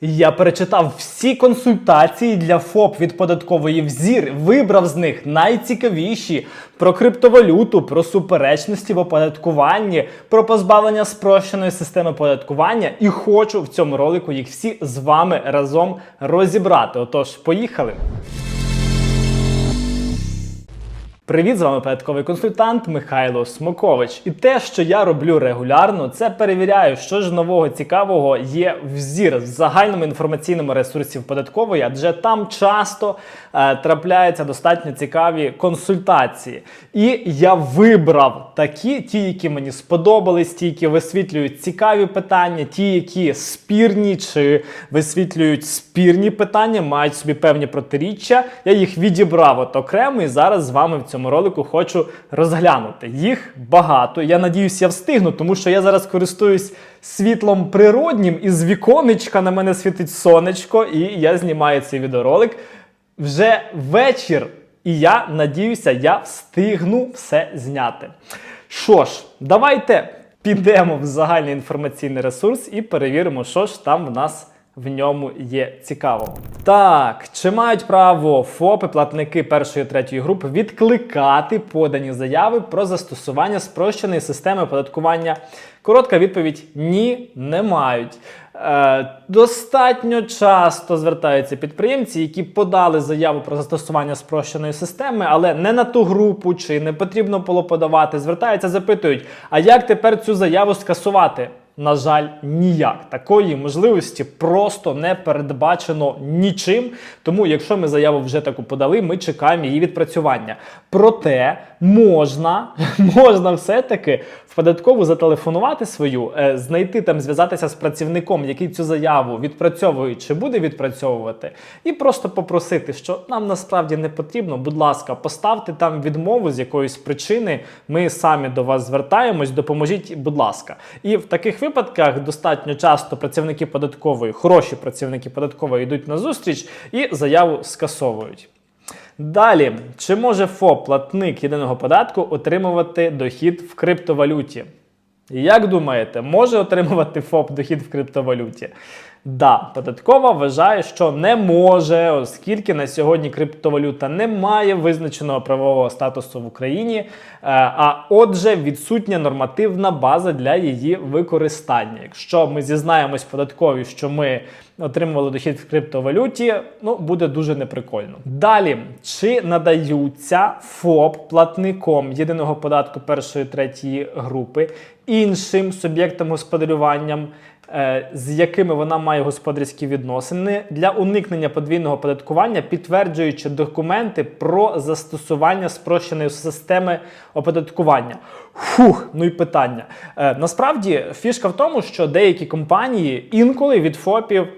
Я перечитав всі консультації для ФОП від податкової взір, вибрав з них найцікавіші про криптовалюту, про суперечності в оподаткуванні, про позбавлення спрощеної системи оподаткування і хочу в цьому ролику їх всі з вами разом розібрати. Отож, поїхали! Привіт, з вами податковий консультант Михайло Смокович. І те, що я роблю регулярно, це перевіряю, що ж нового цікавого є в зір в загальному інформаційному ресурсі податкової, адже там часто е, трапляються достатньо цікаві консультації. І я вибрав такі, ті, які мені сподобались, ті, які висвітлюють цікаві питання, ті, які спірні чи висвітлюють спірні питання, мають собі певні протиріччя. Я їх відібрав от окремо і зараз з вами в цьому ролику хочу розглянути. Їх багато. Я надіюсь, я встигну, тому що я зараз користуюсь світлом природнім, і з віконечка на мене світить сонечко, і я знімаю цей відеоролик вже вечір. І я надіюся, я встигну все зняти. Що ж, давайте підемо в загальний інформаційний ресурс і перевіримо, що ж там в нас в ньому є цікавого. Так, чи мають право ФОПи, платники першої і третьої групи відкликати подані заяви про застосування спрощеної системи оподаткування? Коротка відповідь: ні, не мають. Е, достатньо часто звертаються підприємці, які подали заяву про застосування спрощеної системи, але не на ту групу чи не потрібно було подавати. Звертаються, запитують: а як тепер цю заяву скасувати? На жаль, ніяк такої можливості просто не передбачено нічим. Тому, якщо ми заяву вже таку подали, ми чекаємо її відпрацювання. Проте можна, можна все-таки в податкову зателефонувати свою, е, знайти там, зв'язатися з працівником, який цю заяву відпрацьовує чи буде відпрацьовувати, і просто попросити, що нам насправді не потрібно. Будь ласка, поставте там відмову з якоїсь причини. Ми самі до вас звертаємось, допоможіть, будь ласка. І в таких випадках достатньо часто працівники податкової, хороші працівники податкової йдуть на зустріч і заяву скасовують. Далі, чи може ФОП, платник єдиного податку, отримувати дохід в криптовалюті? Як думаєте, може отримувати ФОП дохід в криптовалюті? Да, податкова вважає, що не може, оскільки на сьогодні криптовалюта не має визначеного правового статусу в Україні, е, а отже, відсутня нормативна база для її використання. Якщо ми зізнаємось податкові, що ми отримували дохід в криптовалюті, ну буде дуже неприкольно. Далі, чи надаються ФОП платником єдиного податку першої третьої групи іншим суб'єктам господарюванням? Е, З якими вона має господарські відносини для уникнення подвійного оподаткування, підтверджуючи документи про застосування спрощеної системи оподаткування. Фух, ну і питання. Е, насправді фішка в тому, що деякі компанії інколи від ФОПів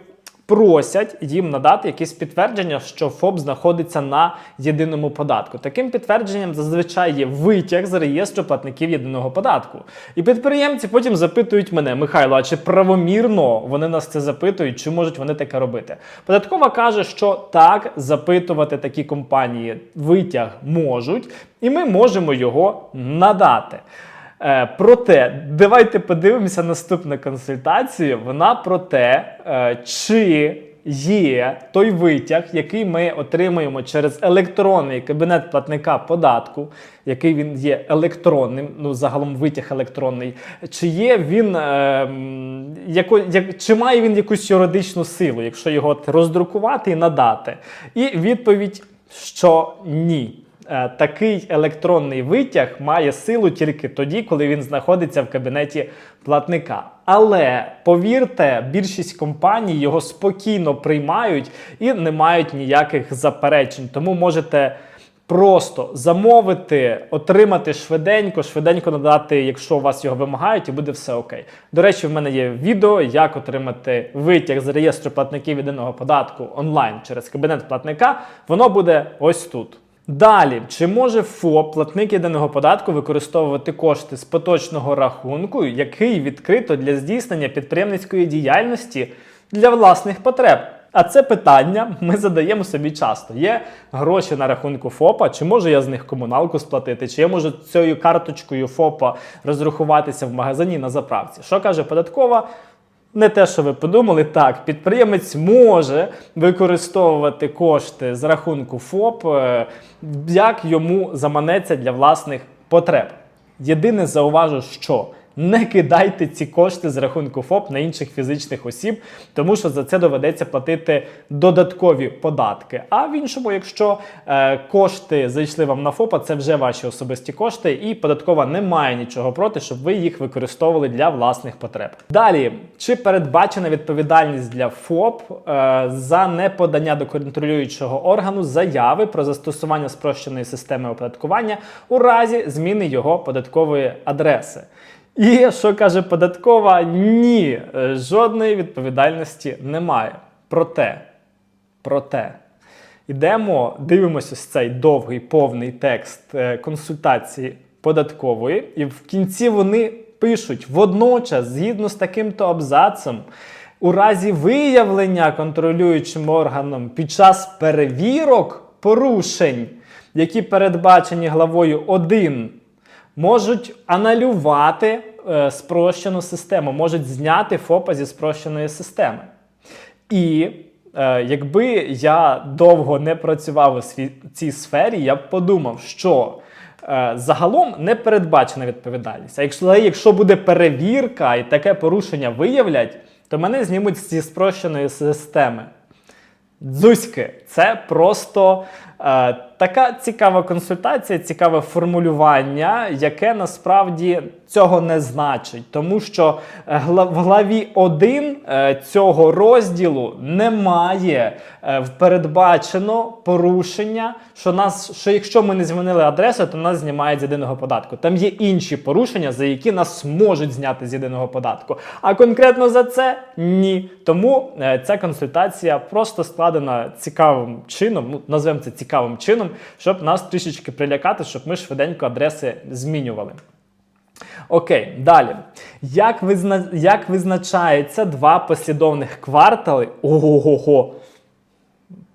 просять їм надати якесь підтвердження, що ФОП знаходиться на єдиному податку. Таким підтвердженням зазвичай є витяг з реєстру платників єдиного податку. І підприємці потім запитують мене, Михайло, а чи правомірно вони нас це запитують, чи можуть вони таке робити? Податкова каже, що так, запитувати такі компанії витяг можуть, і ми можемо його надати. Е, проте, давайте подивимося наступну консультацію. Вона про те, е, чи є той витяг, який ми отримуємо через електронний кабінет платника податку, який він є електронним, ну загалом витяг електронний, чи є він е, яко, як, чи має він якусь юридичну силу, якщо його роздрукувати і надати? І відповідь, що ні. Е, Такий електронний витяг має силу тільки тоді, коли він знаходиться в кабінеті платника. Але повірте, більшість компаній його спокійно приймають і не мають ніяких заперечень. Тому можете просто замовити, отримати швиденько, швиденько надати, якщо у вас його вимагають, і буде все окей. До речі, в мене є відео, як отримати витяг з реєстру платників єдиного податку онлайн через кабінет платника. Воно буде ось тут. Далі, чи може ФОП, платник єдиного податку, використовувати кошти з поточного рахунку, який відкрито для здійснення підприємницької діяльності для власних потреб? А це питання ми задаємо собі часто. Є гроші на рахунку ФОПа, чи можу я з них комуналку сплатити, чи я можу цією карточкою ФОПа розрахуватися в магазині на заправці? Що каже податкова? Не те, що ви подумали, так, підприємець може використовувати кошти з рахунку ФОП, е, як йому заманеться для власних потреб. Єдине зауважу, що не кидайте ці кошти з рахунку ФОП на інших фізичних осіб, тому що за це доведеться платити додаткові податки. А в іншому, якщо е, кошти зайшли вам на ФОП, а це вже ваші особисті кошти, і податкова не має нічого проти, щоб ви їх використовували для власних потреб. Далі, чи передбачена відповідальність для ФОП е, за неподання до контролюючого органу заяви про застосування спрощеної системи оподаткування у разі зміни його податкової адреси? І що каже податкова? Ні, е, жодної відповідальності немає. Проте, проте, ідемо, дивимося ось цей довгий повний текст е, консультації податкової, і в кінці вони пишуть водночас, згідно з таким-то абзацем, у разі виявлення контролюючим органом під час перевірок порушень, які передбачені главою 1 можуть аналювати е, спрощену систему, можуть зняти ФОПа зі спрощеної системи. І е, якби я довго не працював у сві- цій сфері, я б подумав, що е, загалом не передбачена відповідальність. А якщо, якщо буде перевірка і таке порушення виявлять, то мене знімуть зі спрощеної системи. Дзузьки, це просто е, така цікава консультація, цікаве формулювання, яке насправді цього не значить, тому що е, в главі 1 е, цього розділу немає е, передбачено порушення, що нас, що якщо ми не змінили адресу, то нас знімають з єдиного податку. Там є інші порушення, за які нас можуть зняти з єдиного податку. А конкретно за це ні. Тому ця консультація просто складена цікавим чином, ну назвемо це цікавим чином, щоб нас трішечки прилякати, щоб ми швиденько адреси змінювали. Окей, далі. Як, визна... Як визначається два послідовних квартали? Ого-го-го.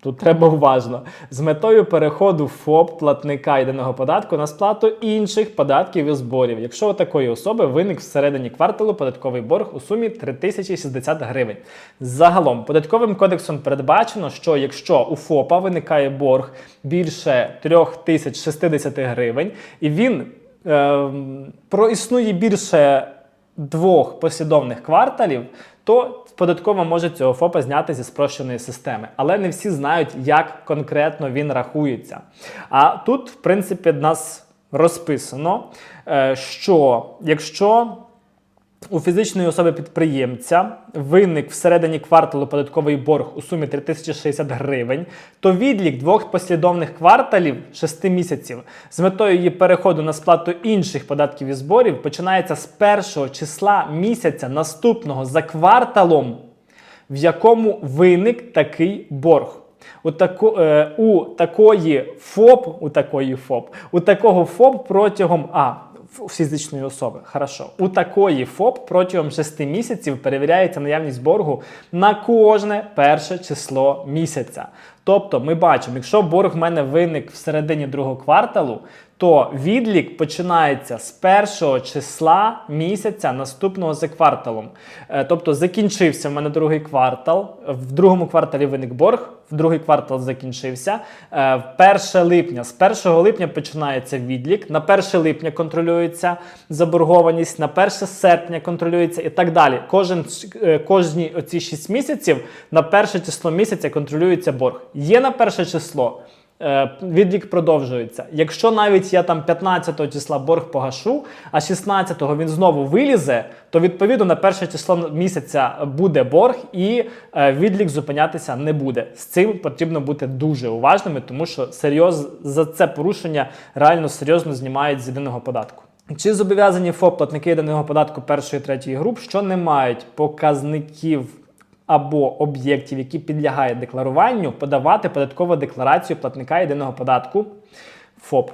Тут треба уважно. З метою переходу ФОП платника єдиного податку на сплату інших податків і зборів, якщо у такої особи виник всередині кварталу податковий борг у сумі 3060 гривень. Загалом, податковим кодексом передбачено, що якщо у ФОПа виникає борг більше 3060 гривень, і він проіснує більше двох послідовних кварталів, то податкова може цього ФОПа зняти зі спрощеної системи. Але не всі знають, як конкретно він рахується. А тут, в принципі, в нас розписано, е, що якщо у фізичної особи підприємця виник всередині кварталу податковий борг у сумі 3060 гривень, то відлік двох послідовних кварталів 6 місяців з метою її переходу на сплату інших податків і зборів починається з першого числа місяця наступного за кварталом, в якому виник такий борг. У, тако, е, у такої ФОП, у такої ФОП, у такого ФОП протягом а, фізичної особи. Хорошо. У такої ФОП протягом 6 місяців перевіряється наявність боргу на кожне перше число місяця. Тобто, ми бачимо, якщо борг в мене виник в середині другого кварталу, то відлік починається з першого числа місяця наступного за кварталом. Е, Тобто закінчився в мене другий квартал, в другому кварталі виник борг, в другий квартал закінчився. Е, в 1 липня, з 1 липня починається відлік, на 1 липня контролюється заборгованість, на 1 серпня контролюється і так далі. Кожен, е, кожні оці 6 місяців на перше число місяця контролюється борг. Є на перше число. Е, Відлік продовжується. Якщо навіть я там 15 числа борг погашу, а 16-го він знову вилізе, то відповідно на перше число місяця буде борг і е, відлік зупинятися не буде. З цим потрібно бути дуже уважними, тому що серйоз за це порушення реально серйозно знімають з єдиного податку. Чи зобов'язані ФОП платники єдиного податку першої і третьої груп, що не мають показників або об'єктів, які підлягають декларуванню, подавати податкову декларацію платника єдиного податку ФОП.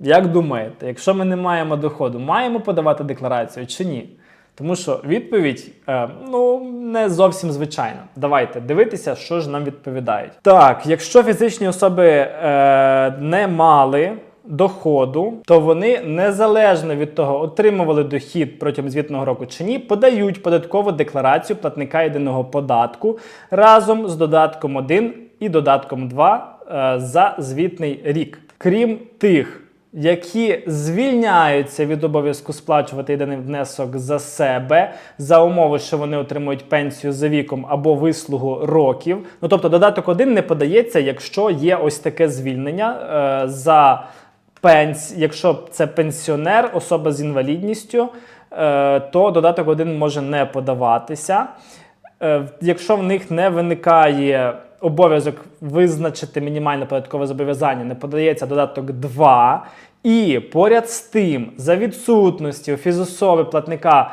Як думаєте, якщо ми не маємо доходу, маємо подавати декларацію чи ні? Тому що відповідь е, ну не зовсім звичайна. Давайте дивитися, що ж нам відповідають. Так, якщо фізичні особи е, не мали доходу, то вони незалежно від того, отримували дохід протягом звітного року чи ні, подають податкову декларацію платника єдиного податку разом з додатком 1 і додатком 2 е, за звітний рік. Крім тих, які звільняються від обов'язку сплачувати єдиний внесок за себе за умови, що вони отримують пенсію за віком або вислугу років. Ну тобто додаток 1 не подається, якщо є ось таке звільнення е, за пенс, якщо це пенсіонер, особа з інвалідністю, е, то додаток 1 може не подаватися. Е, Якщо в них не виникає обов'язок визначити мінімальне податкове зобов'язання, не подається додаток 2. І поряд з тим, за відсутності у фізособи платника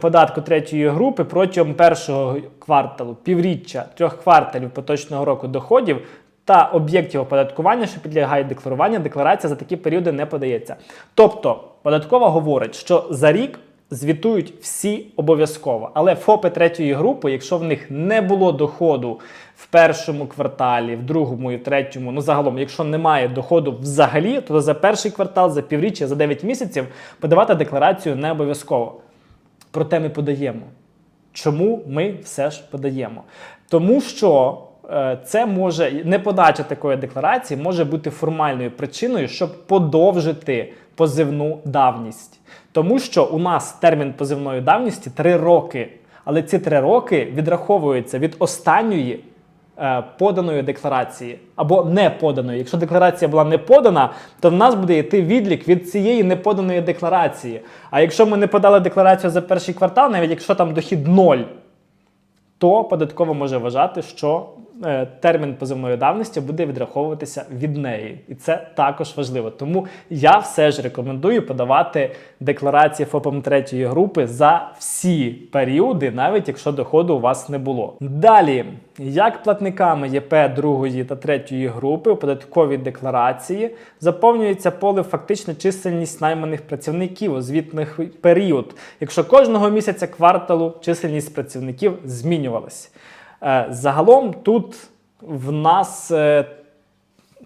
податку третьої групи протягом першого кварталу, півріччя, трьох кварталів поточного року доходів та об'єктів оподаткування, що підлягають декларуванню, декларація за такі періоди не подається. Тобто, податкова говорить, що за рік звітують всі обов'язково. Але ФОПи третьої групи, якщо в них не було доходу в першому кварталі, в другому і в третьому, ну загалом, якщо немає доходу взагалі, то за перший квартал, за півріччя, за 9 місяців подавати декларацію не обов'язково. Проте ми подаємо. Чому ми все ж подаємо? Тому що це може неподача такої декларації може бути формальною причиною, щоб подовжити позивну давність. Тому що у нас термін позивної давності 3 роки. Але ці 3 роки відраховуються від останньої е, поданої декларації або не поданої. Якщо декларація була не подана, то в нас буде йти відлік від цієї неподаної декларації. А якщо ми не подали декларацію за перший квартал, навіть якщо там дохід 0, то податково може вважати, що е, термін позивної давності буде відраховуватися від неї. І це також важливо. Тому я все ж рекомендую подавати декларації ФОПом третьої групи за всі періоди, навіть якщо доходу у вас не було. Далі, як платниками ЄП другої та третьої групи у податковій декларації заповнюється поле фактична чисельність найманих працівників у звітних період, якщо кожного місяця кварталу чисельність працівників змінювалась. Е, Загалом тут в нас е,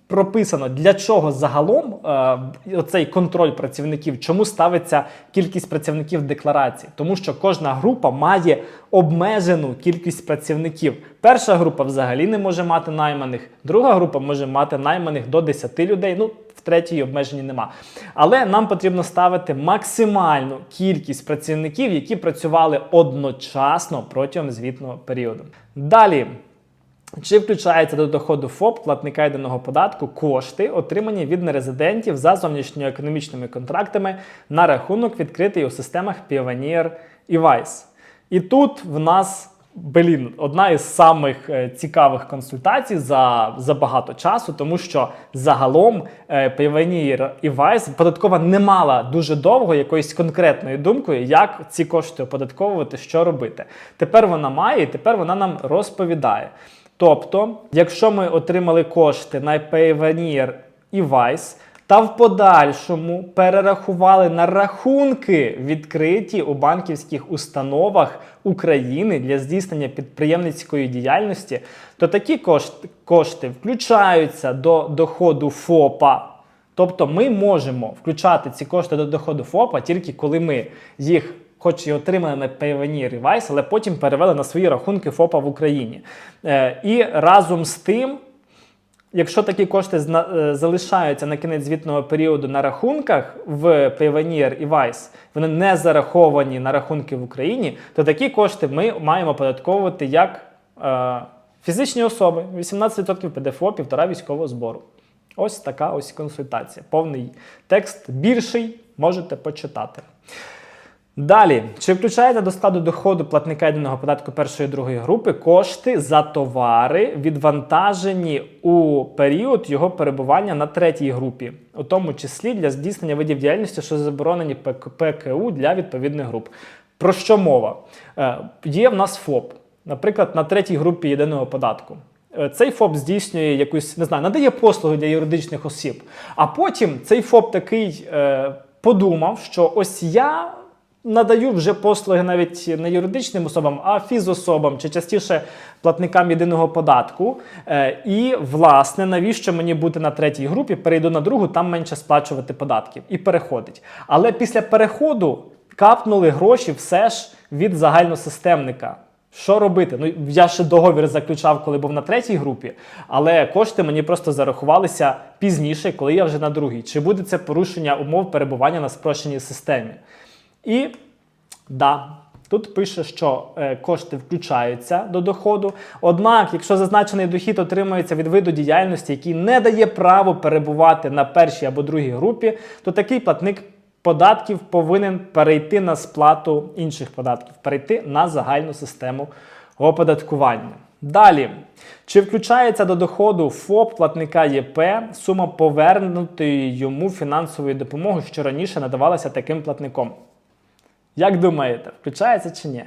прописано, для чого загалом е, оцей контроль працівників, чому ставиться кількість працівників декларації. Тому що кожна група має обмежену кількість працівників. Перша група взагалі не може мати найманих, друга група може мати найманих до 10 людей. Ну, третій обмеженні нема. Але нам потрібно ставити максимальну кількість працівників, які працювали одночасно протягом звітного періоду. Далі. Чи включається до доходу ФОП платника єдиного податку кошти, отримані від нерезидентів за зовнішньоекономічними контрактами на рахунок, відкритий у системах Pioneer і Vice? І тут в нас. Блін, одна із самих е, цікавих консультацій за, за багато часу, тому що загалом Pioneer і Vice податкова не мала дуже довго якоїсь конкретної думки, як ці кошти оподатковувати, що робити. Тепер вона має, і тепер вона нам розповідає. Тобто, якщо ми отримали кошти на Payoneer і Vice, та в подальшому перерахували на рахунки, відкриті у банківських установах України для здійснення підприємницької діяльності, то такі кошти, включаються до доходу ФОПа. Тобто ми можемо включати ці кошти до доходу ФОПа тільки коли ми їх хоч і отримали на Payoneer і Vice, але потім перевели на свої рахунки ФОПа в Україні. Е, і разом з тим, якщо такі кошти е, залишаються на кінець звітного періоду на рахунках в Payoneer і Vice, вони не зараховані на рахунки в Україні, то такі кошти ми маємо податковувати як е, фізичні особи, 18% ПДФО, півтора військового збору. Ось така ось консультація. Повний текст більший, можете почитати. Далі, чи включаєте до складу доходу платника єдиного податку першої і другої групи кошти за товари, відвантажені у період його перебування на третій групі, у тому числі для здійснення видів діяльності, що заборонені ПК- ПКУ для відповідних груп? Про що мова? Е, Є в нас ФОП, наприклад, на третій групі єдиного податку. Е, Цей ФОП здійснює якусь, не знаю, надає послуги для юридичних осіб. А потім цей ФОП такий е, подумав, що ось я надаю вже послуги навіть не юридичним особам, а фізособам чи частіше платникам єдиного податку. Е, і, власне, навіщо мені бути на третій групі, перейду на другу, там менше сплачувати податків. І переходить. Але після переходу капнули гроші все ж від загальносистемника. Що робити? Ну я ще договір заключав, коли був на третій групі, але кошти мені просто зарахувалися пізніше, коли я вже на другій. Чи буде це порушення умов перебування на спрощеній системі? І да, тут пише, що е, кошти включаються до доходу. Однак, якщо зазначений дохід отримується від виду діяльності, який не дає право перебувати на першій або другій групі, то такий платник податків повинен перейти на сплату інших податків, перейти на загальну систему оподаткування. Далі, чи включається до доходу ФОП платника ЄП сума повернутої йому фінансової допомоги, що раніше надавалася таким платником? Як думаєте, включається чи ні?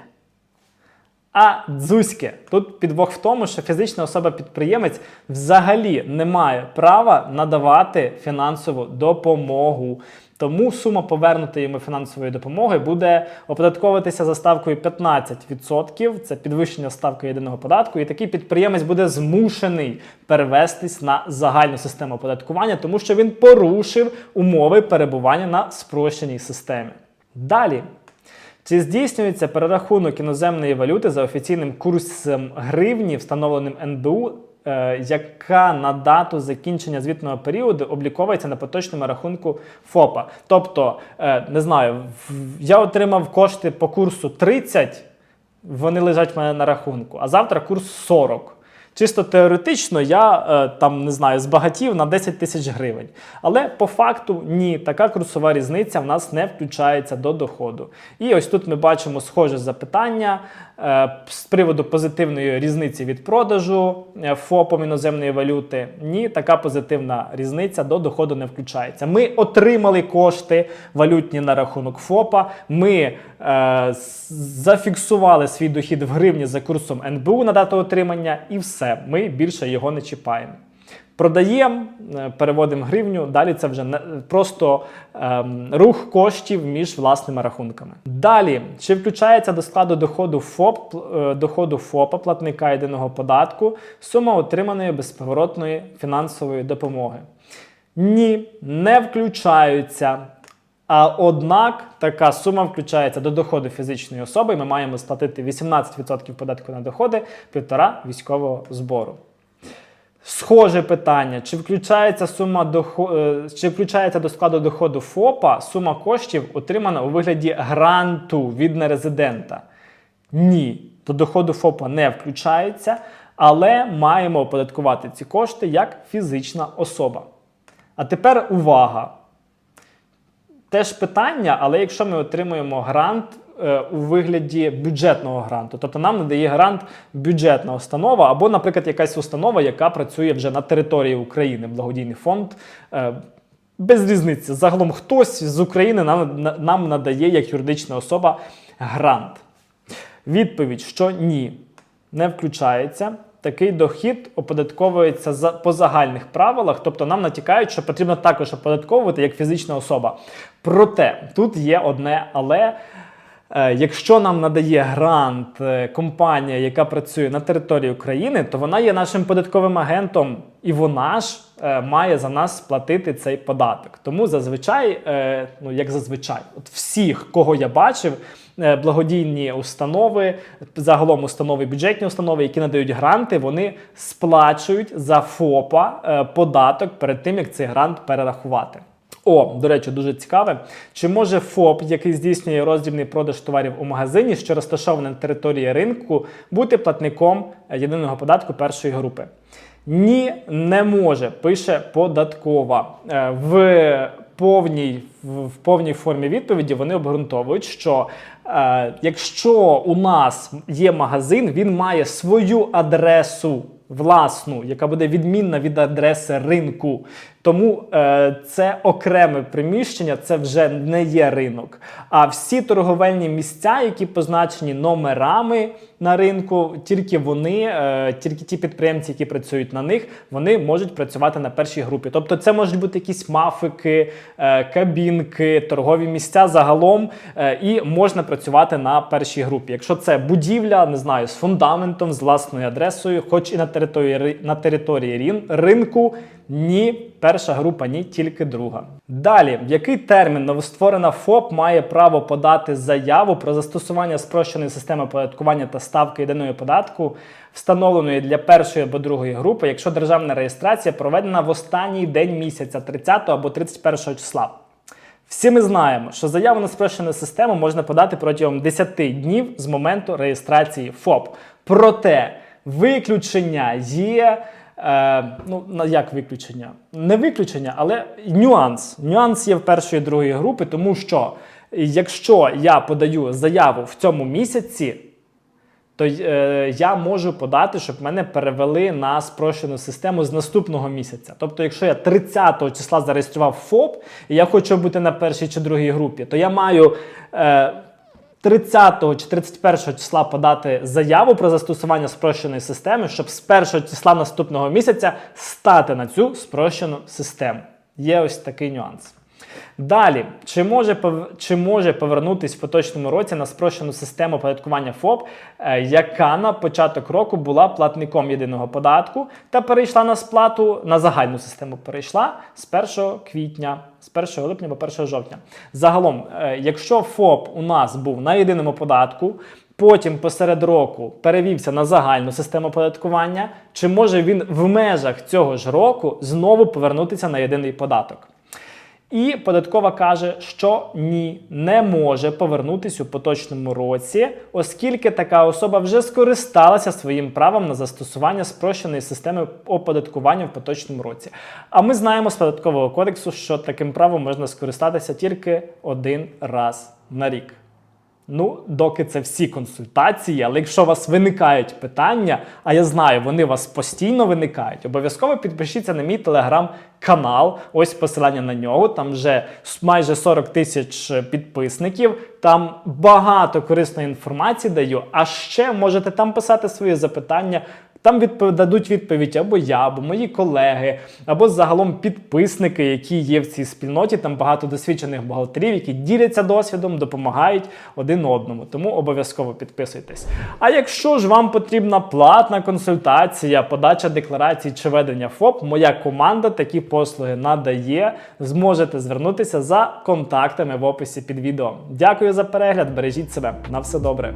А дзузьке, тут підвох в тому, що фізична особа-підприємець взагалі не має права надавати фінансову допомогу. Тому сума повернутої йому фінансової допомоги буде оподатковуватися за ставкою 15%. Це підвищення ставки єдиного податку. І такий підприємець буде змушений перевестись на загальну систему оподаткування, тому що він порушив умови перебування на спрощеній системі. Далі. Чи здійснюється перерахунок іноземної валюти за офіційним курсом гривні, встановленим НБУ, е, яка на дату закінчення звітного періоду обліковується на поточному рахунку ФОПа? Тобто, е, не знаю, я отримав кошти по курсу 30, вони лежать в мене на рахунку, а завтра курс 40. Чисто теоретично я е, там не знаю, збагатів на 10 тисяч гривень. Але по факту ні, така курсова різниця в нас не включається до доходу. І ось тут ми бачимо схоже запитання е, з приводу позитивної різниці від продажу е, ФОПом іноземної валюти. Ні, така позитивна різниця до доходу не включається. Ми отримали кошти валютні на рахунок ФОПа. Ми е, зафіксували свій дохід в гривні за курсом НБУ на дату отримання, і все. Ми більше його не чіпаємо. Продаємо, е, переводимо гривню. Далі це вже просто ем, рух коштів між власними рахунками. Далі, чи включається до складу доходу ФОП, е, доходу ФОПа платника єдиного податку сума отриманої безповоротної фінансової допомоги? Ні, не включаються. А однак така сума включається до доходу фізичної особи. і Ми маємо сплатити 18% податку на доходи, 1,5 військового збору. Схоже питання: чи включається сума дохо... е, чи включається до складу доходу ФОПа сума коштів, отримана у вигляді гранту від нерезидента? Ні, до доходу ФОПа не включається, але маємо оподаткувати ці кошти як фізична особа. А тепер увага! Теж питання, але якщо ми отримуємо грант е, у вигляді бюджетного гранту, тобто нам надає грант бюджетна установа, або, наприклад, якась установа, яка працює вже на території України, благодійний фонд. е, без різниці. Загалом хтось з України нам, нам надає як юридична особа грант. Відповідь, що ні, не включається. Такий дохід оподатковується за, по загальних правилах, тобто нам натякають, що потрібно також оподатковувати як фізична особа. Проте тут є одне але. Е, Якщо нам надає грант е, компанія, яка працює на території України, то вона є нашим податковим агентом, і вона ж має за нас сплатити цей податок. Тому зазвичай, е, ну як зазвичай, от всіх, кого я бачив, е, благодійні установи, загалом установи, бюджетні установи, які надають гранти, вони сплачують за ФОПа е, податок перед тим, як цей грант перерахувати. О, до речі, дуже цікаве. Чи може ФОП, який здійснює роздрібний продаж товарів у магазині, що розташований на території ринку, бути платником е, єдиного податку першої групи? Ні, не може, пише податкова. Е, В повній, в повній формі відповіді вони обґрунтовують, що е, якщо у нас є магазин, він має свою адресу власну, яка буде відмінна від адреси ринку. Тому е, це окреме приміщення, це вже не є ринок. А всі торговельні місця, які позначені номерами на ринку, тільки вони, е, тільки ті підприємці, які працюють на них, вони можуть працювати на першій групі. Тобто, це можуть бути якісь мафики, е, кабінки, торгові місця загалом, е, і можна працювати на першій групі. Якщо це будівля, не знаю, з фундаментом, з власною адресою, хоч і на території на території ринку. Ні, перша група, ні, тільки друга. Далі, в який термін новостворена ФОП має право подати заяву про застосування спрощеної системи оподаткування та ставки єдиного податку, встановленої для першої або другої групи, якщо державна реєстрація проведена в останній день місяця 30 або 31 числа. Всі ми знаємо, що заяву на спрощену систему можна подати протягом 10 днів з моменту реєстрації ФОП. Проте виключення є. Е, ну, як виключення? Не виключення, але нюанс. Нюанс є в першої і другої групи, тому що якщо я подаю заяву в цьому місяці, то е, я можу подати, щоб мене перевели на спрощену систему з наступного місяця. Тобто, якщо я 30 числа зареєстрував ФОП, і я хочу бути на першій чи другій групі, то я маю. Е, 30 чи 31 числа подати заяву про застосування спрощеної системи, щоб з 1 числа наступного місяця стати на цю спрощену систему. Є ось такий нюанс. Далі, чи може, чи може повернутись в поточному році на спрощену систему оподаткування ФОП, е, яка на початок року була платником єдиного податку та перейшла на сплату на загальну систему перейшла з 1 квітня, з 1 липня по 1 жовтня. Загалом, е, якщо ФОП у нас був на єдиному податку, потім посеред року перевівся на загальну систему оподаткування, чи може він в межах цього ж року знову повернутися на єдиний податок? І податкова каже, що ні, не може повернутися у поточному році, оскільки така особа вже скористалася своїм правом на застосування спрощеної системи оподаткування в поточному році. А ми знаємо з податкового кодексу, що таким правом можна скористатися тільки один раз на рік. Ну, доки це всі консультації, але якщо у вас виникають питання, а я знаю, вони у вас постійно виникають, обов'язково підпишіться на мій телеграм-канал. Ось посилання на нього. Там вже майже 40 тисяч підписників. Там багато корисної інформації даю. А ще можете там писати свої запитання. Там відпов... дадуть відповідь або я, або мої колеги, або загалом підписники, які є в цій спільноті. Там багато досвідчених бухгалтерів, які діляться досвідом, допомагають один одному. Тому обов'язково підписуйтесь. А якщо ж вам потрібна платна консультація, подача декларацій чи ведення ФОП, моя команда такі послуги надає. Зможете звернутися за контактами в описі під відео. Дякую за перегляд, бережіть себе. На все добре.